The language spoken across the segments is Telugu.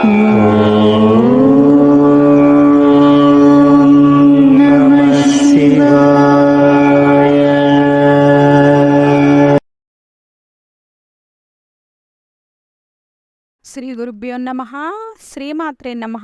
శ్రీ గురుభ్యో నమ శ్రీమాత్రే నమ.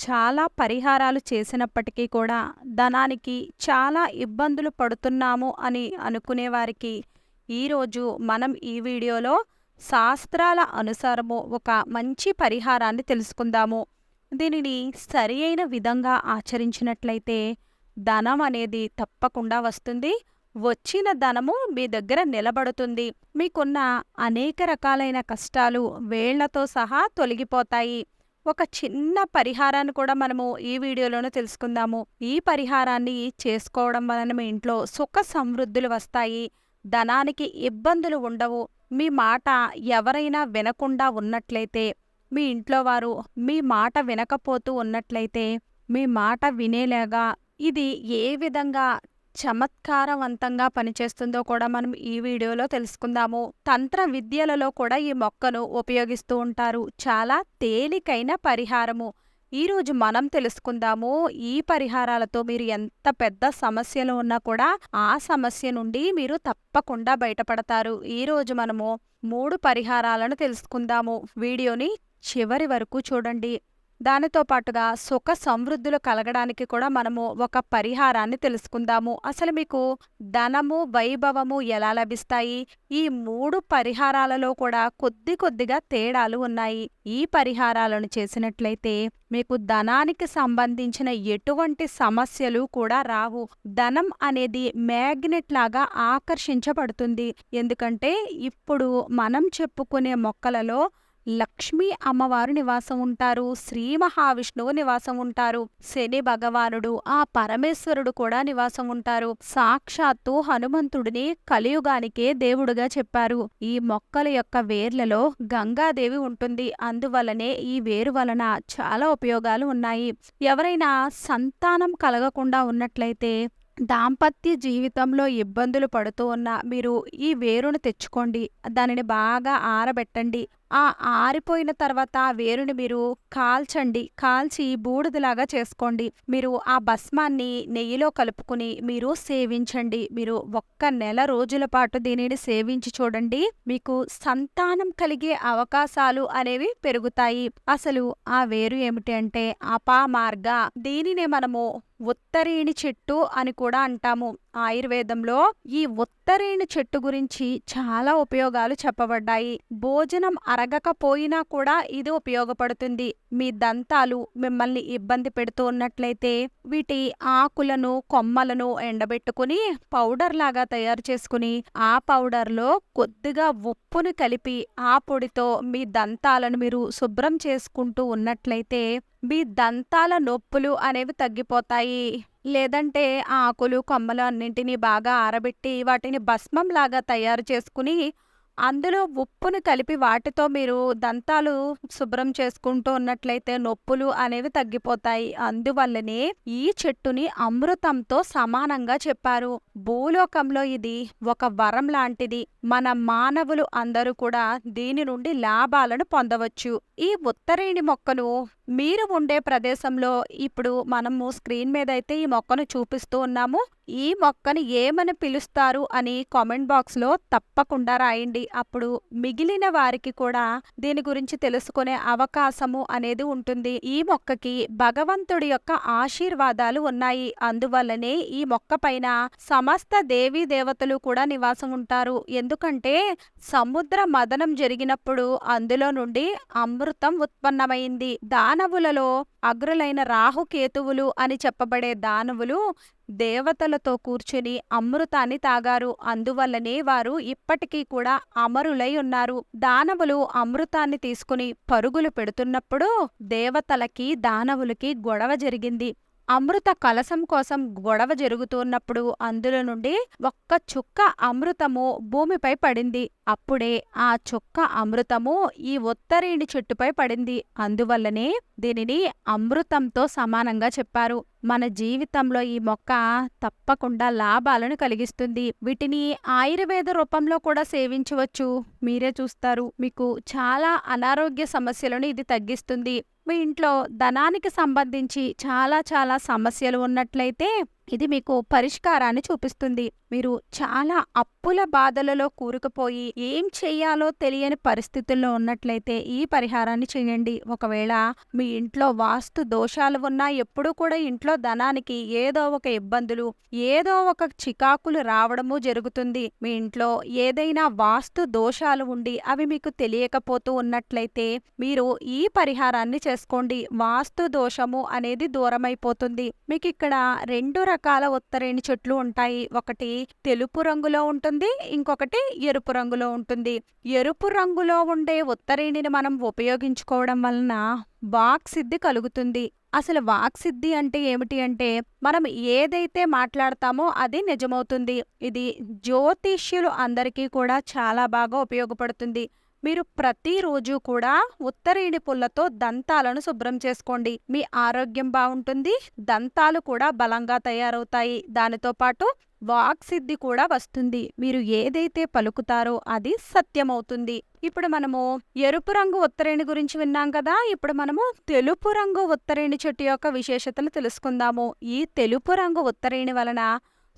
చాలా పరిహారాలు చేసినప్పటికీ కూడా ధనానికి చాలా ఇబ్బందులు పడుతున్నాము అని అనుకునేవారికి ఈరోజు మనం ఈ వీడియోలో శాస్త్రాల అనుసారము ఒక మంచి పరిహారాన్ని తెలుసుకుందాము. దీనిని సరి అయిన విధంగా ఆచరించినట్లయితే ధనం అనేది తప్పకుండా వస్తుంది. వచ్చిన ధనము మీ దగ్గర నిలబడుతుంది. మీకున్న అనేక రకాలైన కష్టాలు వేళ్ళతో సహా తొలగిపోతాయి. ఒక చిన్న పరిహారాన్ని కూడా మనము ఈ వీడియోలోనే తెలుసుకుందాము. ఈ పరిహారాన్ని చేసుకోవడం వలన మీ ఇంట్లో సుఖ సమృద్ధులు వస్తాయి. ధనానికి ఇబ్బందులు ఉండవు. మీ మాట ఎవరైనా వినకుండా ఉన్నట్లయితే మీ ఇంట్లో వారు మీ మాట వినకపోతూ ఉన్నట్లయితే మీ మాట వినేలాగా ఇది ఏ విధంగా చమత్కారవంతంగా పనిచేస్తుందో కూడా మనం ఈ వీడియోలో తెలుసుకుందాము. తంత్ర విద్యలలో కూడా ఈ మొక్కను ఉపయోగిస్తూ ఉంటారు. చాలా తేలికైన పరిహారము. ఈరోజు మనం తెలుసుకుందాము ఈ పరిహారాలతో మీరు ఎంత పెద్ద సమస్యలు ఉన్నా కూడా ఆ సమస్య నుండి మీరు తప్పకుండా బయటపడతారు. ఈరోజు మనము మూడు పరిహారాలను తెలుసుకుందాము. వీడియోని చివరి వరకు చూడండి. దానితో పాటుగా సుఖ సమృద్ధులు కలగడానికి కూడా మనము ఒక పరిహారాన్ని తెలుసుకుందాము. అసలు మీకు ధనము వైభవము ఎలా లభిస్తాయి? ఈ మూడు పరిహారాలలో కూడా కొద్ది కొద్దిగా తేడాలు ఉన్నాయి. ఈ పరిహారాలను చేసినట్లయితే మీకు ధనానికి సంబంధించిన ఎటువంటి సమస్యలు కూడా రావు. ధనం అనేది మ్యాగ్నెట్ లాగా ఆకర్షించబడుతుంది. ఎందుకంటే ఇప్పుడు మనం చెప్పుకునే మొక్కలలో లక్ష్మీ అమ్మవారు నివాసం ఉంటారు శ్రీ మహావిష్ణువు నివాసం ఉంటారు శని భగవానుడు ఆ పరమేశ్వరుడు కూడా నివాసం ఉంటారు. సాక్షాత్తు హనుమంతుడిని కలియుగానికే దేవుడుగా చెప్పారు. ఈ మొక్కల యొక్క వేర్లలో గంగాదేవి ఉంటుంది. అందువలనే ఈ వేరు వలన చాలా ఉపయోగాలు ఉన్నాయి. ఎవరైనా సంతానం కలగకుండా ఉన్నట్లయితే దాంపత్య జీవితంలో ఇబ్బందులు పడుతూ ఉన్న మీరు ఈ వేరును తెచ్చుకోండి. దానిని బాగా ఆరబెట్టండి. ఆ ఆరిపోయిన తర్వాత ఆ వేరుని మీరు కాల్చండి కాల్చి బూడిదలాగా చేసుకోండి. మీరు ఆ భస్మాన్ని నెయ్యిలో కలుపుకుని మీరు సేవించండి. మీరు ఒక్క నెల రోజుల పాటు దీనిని సేవించి చూడండి. మీకు సంతానం కలిగే అవకాశాలు అనేవి పెరుగుతాయి. అసలు ఆ వేరు ఏమిటి అంటే అపామార్గ. దీనినే మనము ఉత్తరేణి చెట్టు అని కూడా అంటాము. ఆయుర్వేదంలో ఈ ఉత్తరేణి చెట్టు గురించి చాలా ఉపయోగాలు చెప్పబడ్డాయి. భోజనం అరగకపోయినా కూడా ఇది ఉపయోగపడుతుంది. మీ దంతాలు మిమ్మల్ని ఇబ్బంది పెడుతూ ఉన్నట్లయితే వీటి ఆకులను కొమ్మలను ఎండబెట్టుకుని పౌడర్ లాగా తయారు చేసుకుని ఆ పౌడర్లో కొద్దిగా ఉప్పును కలిపి ఆ పొడితో మీ దంతాలను మీరు శుభ్రం చేసుకుంటూ ఉన్నట్లయితే మీ దంతాల నొప్పులు అనేవి తగ్గిపోతాయి. లేదంటే ఆకులు కొమ్మలు అన్నింటినీ బాగా ఆరబెట్టి వాటిని భస్మం లాగా తయారు చేసుకుని అందులో ఉప్పును కలిపి వాటితో మీరు దంతాలు శుభ్రం చేసుకుంటూ ఉన్నట్లయితే నొప్పులు అనేవి తగ్గిపోతాయి. అందువల్లనే ఈ చెట్టుని అమృతంతో సమానంగా చెప్పారు. భూలోకంలో ఇది ఒక వరం లాంటిది. మన మానవులు అందరూ కూడా దీని నుండి లాభాలను పొందవచ్చు. ఈ ఉత్తరేణి మొక్కను మీరు ఉండే ప్రదేశంలో ఇప్పుడు మనము స్క్రీన్ మీద అయితే ఈ మొక్కను చూపిస్తూ ఉన్నాము. ఈ మొక్కను ఏమని పిలుస్తారు అని కామెంట్ బాక్స్లో తప్పకుండా రాయండి. అప్పుడు మిగిలిన వారికి కూడా దీని గురించి తెలుసుకునే అవకాశము అనేది ఉంటుంది. ఈ మొక్కకి భగవంతుడి యొక్క ఆశీర్వాదాలు ఉన్నాయి. అందువల్లనే ఈ మొక్క పైన సమస్త దేవీ దేవతలు కూడా నివాసం ఉంటారు. ఎందుకంటే సముద్ర మదనం జరిగినప్పుడు అందులో నుండి అమృతం ఉత్పన్నమైంది. దానవులలో అగ్రులైన రాహుకేతువులు అని చెప్పబడే దానవులు దేవతలతో కూర్చుని అమృతాన్ని తాగారు. అందువల్లనే వారు ఇప్పటికీ కూడా అమరులై ఉన్నారు. దానవులు అమృతాన్ని తీసుకుని పరుగులు పెడుతున్నప్పుడు దేవతలకి దానవులకి గొడవ జరిగింది. అమృత కలసం కోసం గొడవ జరుగుతున్నప్పుడు అందులో నుండి ఒక్క చుక్క అమృతము భూమిపై పడింది. అప్పుడే ఆ చుక్క అమృతము ఈ ఉత్తరేణి చెట్టుపై పడింది. అందువల్లనే దీనిని అమృతంతో సమానంగా చెప్పారు. మన జీవితంలో ఈ మొక్క తప్పకుండా లాభాలను కలిగిస్తుంది. వీటిని ఆయుర్వేద రూపంలో కూడా సేవించవచ్చు. మీరే చూస్తారు. మీకు చాలా అనారోగ్య సమస్యలను ఇది తగ్గిస్తుంది. మీ ఇంట్లో ధనానికి సంబంధించి చాలా చాలా సమస్యలు ఉన్నట్లయితే ఇది మీకు పరిష్కారాన్ని చూపిస్తుంది. మీరు చాలా అప్పుల బాధలలో కూరుకుపోయి ఏం చెయ్యాలో తెలియని పరిస్థితుల్లో ఉన్నట్లయితే ఈ పరిహారాన్ని చేయండి. ఒకవేళ మీ ఇంట్లో వాస్తు దోషాలు ఉన్నా ఎప్పుడూ కూడా ఇంట్లో ధనానికి ఏదో ఒక ఇబ్బందులు ఏదో ఒక చికాకులు రావడము జరుగుతుంది. మీ ఇంట్లో ఏదైనా వాస్తు దోషాలు ఉండి అవి మీకు తెలియకపోతూ ఉన్నట్లయితే మీరు ఈ పరిహారాన్ని చేసుకోండి. వాస్తు దోషము అనేది దూరమైపోతుంది. మీకు ఇక్కడ రెండు రకాల ఉత్తరేణి చెట్లు ఉంటాయి. ఒకటి తెలుపు రంగులో ఉంటుంది ఇంకొకటి ఎరుపు రంగులో ఉంటుంది. ఎరుపు రంగులో ఉండే ఉత్తరేణిని మనం ఉపయోగించుకోవడం వలన వాక్సిద్ధి కలుగుతుంది. అసలు వాక్సిద్ధి అంటే ఏమిటి అంటే మనం ఏదైతే మాట్లాడతామో అది నిజమవుతుంది. ఇది జ్యోతిష్యులు అందరికీ కూడా చాలా బాగా ఉపయోగపడుతుంది. మీరు ప్రతిరోజు కూడా ఉత్తరేణి పుల్లతో దంతాలను శుభ్రం చేసుకోండి. మీ ఆరోగ్యం బాగుంటుంది. దంతాలు కూడా బలంగా తయారవుతాయి. దానితో పాటు వాక్సిద్ధి కూడా వస్తుంది. మీరు ఏదైతే పలుకుతారో అది సత్యమవుతుంది. ఇప్పుడు మనము ఎరుపు రంగు ఉత్తరేణి గురించి విన్నాం కదా? ఇప్పుడు మనము తెలుపు రంగు ఉత్తరేణి చెట్టు యొక్క విశేషతలు తెలుసుకుందాము. ఈ తెలుపు రంగు ఉత్తరేణి వలన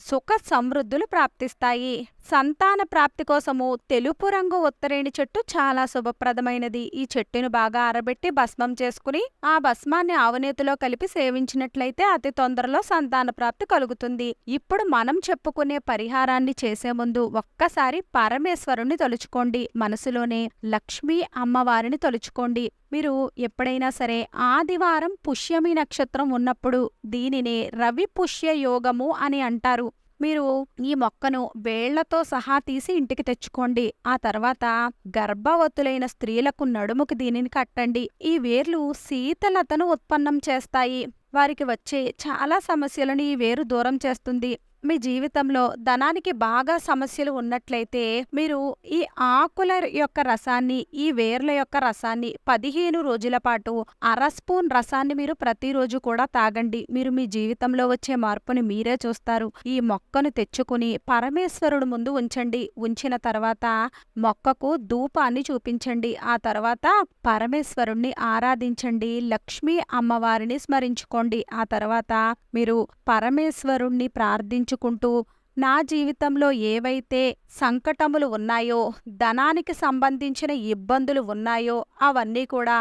సుఖ సమృద్ధులు ప్రాప్తిస్తాయి. సంతాన ప్రాప్తి కోసము తెలుపు రంగు ఉత్తరేణి చెట్టు చాలా శుభప్రదమైనది. ఈ చెట్టును బాగా ఆరబెట్టి భస్మం చేసుకుని ఆ భస్మాన్ని ఆవునేతిలో కలిపి సేవించినట్లయితే అతి తొందరలో సంతాన ప్రాప్తి కలుగుతుంది. ఇప్పుడు మనం చెప్పుకునే పరిహారాన్ని చేసే ముందు ఒక్కసారి పరమేశ్వరుని తలుచుకోండి. మనసులోనే లక్ష్మీ అమ్మవారిని తలుచుకోండి. మీరు ఎప్పుడైనా సరే ఆదివారం పుష్యమి నక్షత్రం ఉన్నప్పుడు దీనినే రవి పుష్య యోగము అని అంటారు. మీరు ఈ మొక్కను వేళ్ళతో సహా తీసి ఇంటికి తెచ్చుకోండి. ఆ తర్వాత గర్భవతులైన స్త్రీలకు నడుముకి దీనిని కట్టండి. ఈ వేర్లు శీతలతను ఉత్పన్నం చేస్తాయి. వారికి వచ్చే చాలా సమస్యలను ఈ వేరు దూరం చేస్తుంది. మీ జీవితంలో ధనానికి బాగా సమస్యలు ఉన్నట్లయితే మీరు ఈ ఆకుల యొక్క రసాన్ని ఈ వేర్ల యొక్క రసాన్ని పదిహేను రోజుల పాటు అర స్పూన్ రసాన్ని మీరు ప్రతిరోజు కూడా తాగండి. మీరు మీ జీవితంలో వచ్చే మార్పుని మీరే చూస్తారు. ఈ మొక్కను తెచ్చుకుని పరమేశ్వరుడు ముందు ఉంచండి. ఉంచిన తర్వాత మొక్కకు ధూపాన్ని చూపించండి. ఆ తర్వాత పరమేశ్వరుణ్ణి ఆరాధించండి. లక్ష్మీ అమ్మవారిని స్మరించుకోండి. ఆ తర్వాత మీరు పరమేశ్వరుణ్ణి ప్రార్థించు ప్రార్థించుకుంటూ నా జీవితంలో ఏవైతే సంకటములు ఉన్నాయో ధనానికి సంబంధించిన ఇబ్బందులు ఉన్నాయో అవన్నీ కూడా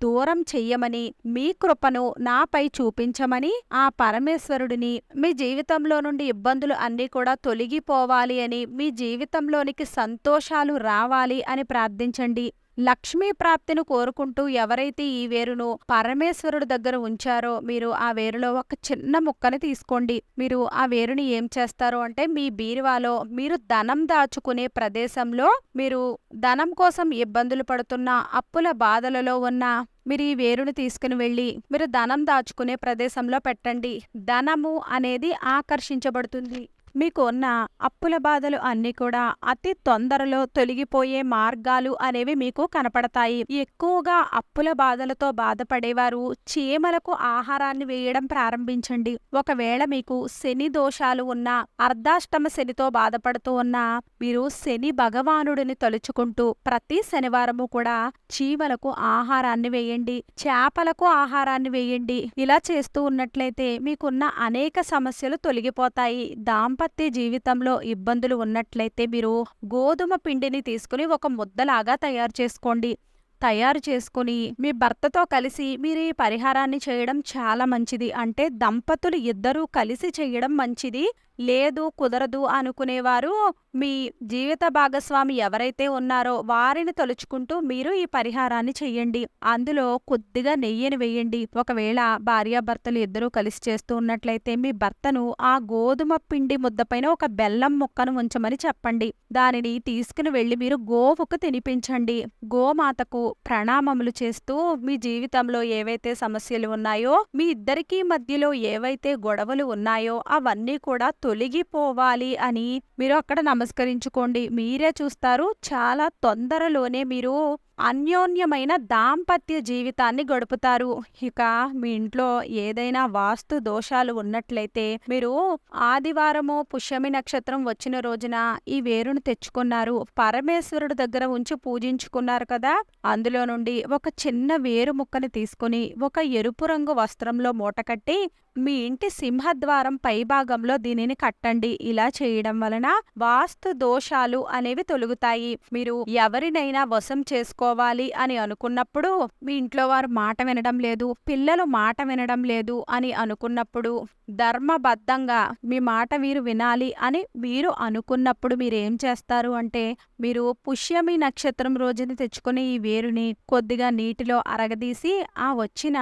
దూరం చెయ్యమని మీ కృపను నాపై చూపించమని ఆ పరమేశ్వరుడిని మీ జీవితంలో నుండి ఇబ్బందులు అన్నీ కూడా తొలగిపోవాలి అని మీ జీవితంలోనికి సంతోషాలు రావాలి అని ప్రార్థించండి. లక్ష్మీ ప్రాప్తిని కోరుకుంటూ ఎవరైతే ఈ వేరును పరమేశ్వరుడు దగ్గర ఉంచారో మీరు ఆ వేరులో ఒక చిన్న ముక్కని తీసుకోండి. మీరు ఆ వేరుని ఏం చేస్తారు అంటే మీ బీరువాలో మీరు ధనం దాచుకునే ప్రదేశంలో మీరు ధనం కోసం ఇబ్బందులు పడుతున్న అప్పుల బాధలలో ఉన్న మీరు ఈ వేరుని తీసుకుని వెళ్ళి మీరు ధనం దాచుకునే ప్రదేశంలో పెట్టండి. ధనము అనేది ఆకర్షించబడుతుంది. మీకు ఉన్న అప్పుల బాధలు అన్నీ కూడా అతి తొందరలో తొలగిపోయే మార్గాలు అనేవి మీకు కనపడతాయి. ఎక్కువగా అప్పుల బాధలతో బాధపడేవారు చీమలకు ఆహారాన్ని వేయడం ప్రారంభించండి. ఒకవేళ మీకు శని దోషాలు ఉన్నా అర్ధాష్టమ శనితో బాధపడుతూ ఉన్నా మీరు శని భగవానుడిని తలుచుకుంటూ ప్రతి శనివారము కూడా చీమలకు ఆహారాన్ని వేయండి. చేపలకు ఆహారాన్ని వేయండి. ఇలా చేస్తూ ఉన్నట్లయితే మీకున్న అనేక సమస్యలు తొలగిపోతాయి. దాంపత్య జీవితంలో ఇబ్బందులు ఉన్నట్లయితే మీరు గోధుమ పిండిని తీసుకుని ఒక ముద్దలాగా తయారు చేసుకోండి. తయారు చేసుకుని మీ భర్తతో కలిసి మీరు ఈ పరిహారాన్ని చేయడం చాలా మంచిది. అంటే దంపతులు ఇద్దరూ కలిసి చేయడం మంచిది. లేదు కుదరదు అనుకునేవారు. మీ జీవిత భాగస్వామి ఎవరైతే ఉన్నారో వారిని తలుచుకుంటూ మీరు ఈ పరిహారాన్ని చెయ్యండి. అందులో కొద్దిగా నెయ్యిని వేయండి. ఒకవేళ భార్యాభర్తలు ఇద్దరూ కలిసి చేస్తూ ఉన్నట్లయితే మీ భర్తను ఆ గోధుమ పిండి ముద్దపైన ఒక బెల్లం ముక్కను ఉంచమని చెప్పండి. దానిని తీసుకుని వెళ్ళి మీరు గోవుకు తినిపించండి. గోమాతకు ప్రణామములు చేస్తూ మీ జీవితంలో ఏవైతే సమస్యలు ఉన్నాయో మీ ఇద్దరికీ మధ్యలో ఏవైతే గొడవలు ఉన్నాయో అవన్నీ కూడా తొలగిపోవాలి అని మీరు అక్కడ నమస్కరించుకోండి. మీరే చూస్తారు. చాలా తొందరలోనే మీరు అన్యోన్యమైన దాంపత్య జీవితాన్ని గడుపుతారు. ఇక మీ ఇంట్లో ఏదైనా వాస్తు దోషాలు ఉన్నట్లయితే మీరు ఆదివారము పుష్యమి నక్షత్రం వచ్చిన రోజున ఈ వేరును తెచ్చుకున్నారు. పరమేశ్వరుడు దగ్గర ఉంచి పూజించుకున్నారు కదా. అందులో నుండి ఒక చిన్న వేరు ముక్కని తీసుకుని ఒక ఎరుపు రంగు వస్త్రంలో మూటకట్టి మీ ఇంటి సింహద్వారం పైభాగంలో దీనిని కట్టండి. ఇలా చేయడం వలన వాస్తు దోషాలు అనేవి తొలుగుతాయి. మీరు ఎవరినైనా వశం చేసుకో చేసుకోవాలి అని అనుకున్నప్పుడు మీ ఇంట్లో వారు మాట వినడం లేదు పిల్లలు మాట వినడం లేదు అని అనుకున్నప్పుడు ధర్మబద్ధంగా మీ మాట వీరు వినాలి అని మీరు అనుకున్నప్పుడు మీరు ఏం చేస్తారు అంటే మీరు పుష్యమి నక్షత్రం రోజున తెచ్చుకుని ఈ వేరుని కొద్దిగా నీటిలో అరగదీసి ఆ వచ్చిన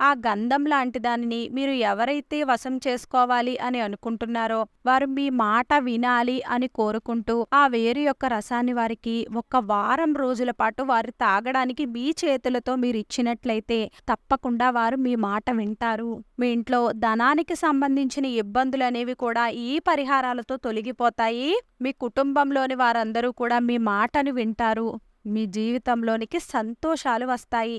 ఆ గంధం లాంటి దానిని మీరు ఎవరైతే వశం చేసుకోవాలి అని అనుకుంటున్నారో వారు మీ మాట వినాలి అని కోరుకుంటూ ఆ వేరు యొక్క రసాన్ని వారికి ఒక వారం రోజుల పాటు వారు తాగడానికి మీ చేతులతో మీరు ఇచ్చినట్లయితే తప్పకుండా వారు మీ మాట వింటారు. మీ ఇంట్లో ధనానికి సంబంధించిన ఇబ్బందులు అనేవి కూడా ఈ పరిహారాలతో తొలగిపోతాయి. మీ కుటుంబంలోని వారందరూ కూడా మీ మాటను వింటారు. మీ జీవితంలోనికి సంతోషాలు వస్తాయి.